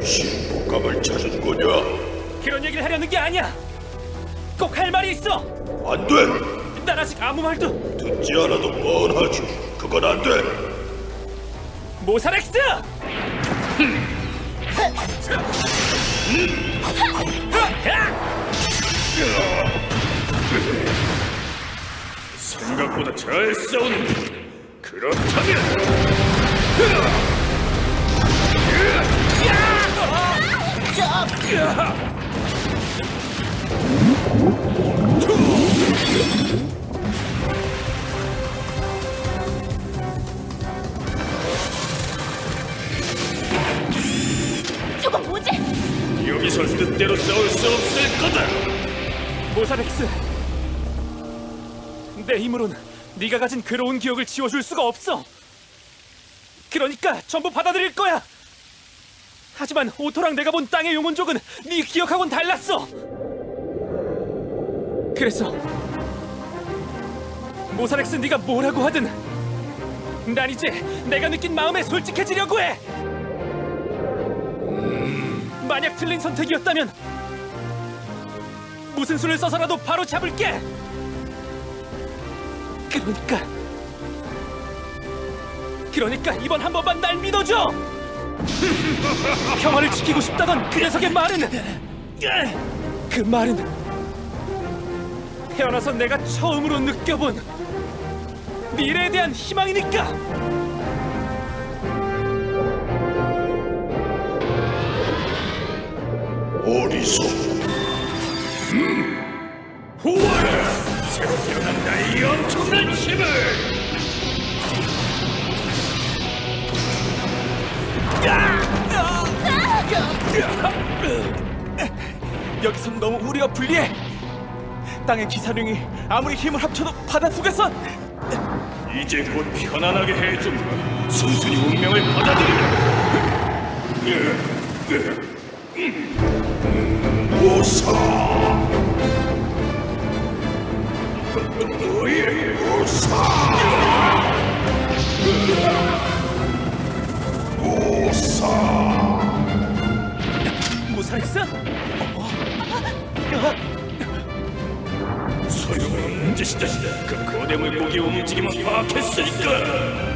신부감을 찾은 거냐? 그런 얘기를 하려는 게 아니야. 꼭 할 말이 있어. 안 돼! 난 아직 아무 말도 듣지 않아도 뻔하지. 그건 안 돼! 모사렉스. 생각보다 잘 싸우는 그렇다면 여기서 뜻대로 싸울 수 없을 거다. 모사렉스. 내 힘으론 네가 가진 괴로운 기억을 지워줄 수가 없어. 그러니까 전부 받아들일 거야. 하지만 오토랑 내가 본 땅의 용혼족은 네 기억하고는 달랐어. 그래서 모사렉스 네가 뭐라고 하든 난 이제 내가 느낀 마음에 솔직해지려고 해. 만약 틀린 선택이었다면 무슨 수를 써서라도 바로 잡을게. 그러니까 그러니까 이번 한 번만 날 믿어줘. 평화를 지키고 싶다던 그 녀석의 말은 그 말은 태어나서 내가 처음으로 느껴본 미래에 대한 희망이니까. 어리석. 후원해! 새로 태어난 나의 엄청난 힘을! 여기선 너무 우리가 불리해. 땅의 기사령이 아무리 힘을 합쳐도 바닷속에선 이제 곧 편안하게 해준 순순히 운명을 받아들이라. 오사. 오사. 오사. 무사했어? 소용없는 짓이다. 그 거대 물고기 움직임을 파악했으니까.